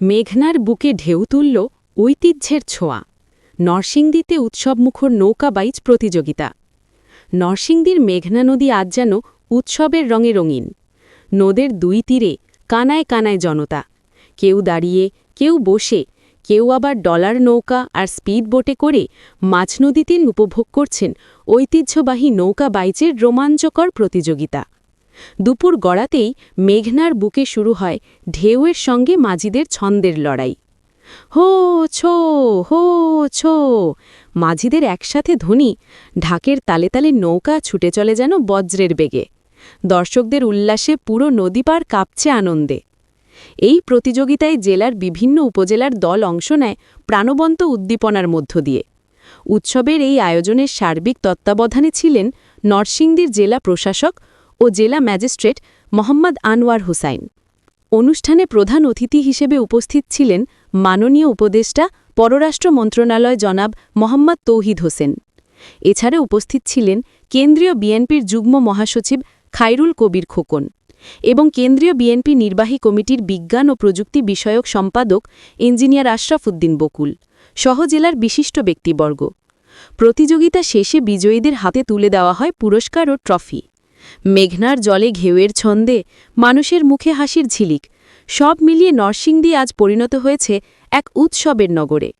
মেঘনার বুকে ঢেউ তুলল ঐতিহ্যের ছোঁয়া। নরসিংদীতে উৎসবমুখর নৌকা বাইচ প্রতিযোগিতা। নরসিংদীর মেঘনা নদী আজ যেন উৎসবের রঙে রঙিন। নদের দুই তীরে কানায় কানায় জনতা। কেউ দাঁড়িয়ে, কেউ বসে, কেউ আবার ডলার নৌকা আর স্পিড বোটে করে মাছ নদীতে উপভোগ করছেন ঐতিহ্যবাহী নৌকা বাইচের রোমাঞ্চকর প্রতিযোগিতা। দুপুর গড়াতেই মেঘনার বুকে শুরু হয় ঢেউয়ের সঙ্গে মাঝিদের ছন্দের লড়াই। হো, ছো হো, ছো, মাঝিদের একসাথে ধ্বনি ঢাকের তালে তালে নৌকা ছুটে চলে যেন বজ্রের বেগে। দর্শকদের উল্লাসে পুরো নদী পার কাঁপছে আনন্দে। এই প্রতিযোগিতায় জেলার বিভিন্ন উপজেলার দল অংশ নেয় প্রাণবন্ত উদ্দীপনার মধ্য দিয়ে। উৎসবের এই আয়োজনের সার্বিক তত্ত্বাবধানে ছিলেন নরসিংদীর জেলা প্রশাসক ও জেলা ম্যাজিস্ট্রেট মোহাম্মদ আনোয়ার হোসাইন। অনুষ্ঠানে প্রধান অতিথি হিসেবে উপস্থিত ছিলেন মাননীয় উপদেষ্টা, পররাষ্ট্র মন্ত্রণালয় জনাব মোহাম্মদ তৌহিদ হোসেন। এছাড়া উপস্থিত ছিলেন কেন্দ্রীয় বিএনপির যুগ্ম মহাসচিব খায়রুল কবির খোকন এবং কেন্দ্রীয় বিএনপি নির্বাহী কমিটির বিজ্ঞান ও প্রযুক্তি বিষয়ক সম্পাদক ইঞ্জিনিয়ার আশরাফ উদ্দিন বকুল সহজেলার বিশিষ্ট ব্যক্তিবর্গ। প্রতিযোগিতা শেষে বিজয়ীদের হাতে তুলে দেওয়া হয় পুরস্কার ও ট্রফি। মেঘনার জলে ঘেউয়ের ছন্দে মানুষের মুখে হাসির ঝিলিক। সব মিলিয়ে নরসিংদী আজ পরিণত হয়েছে এক উৎসবের নগরে।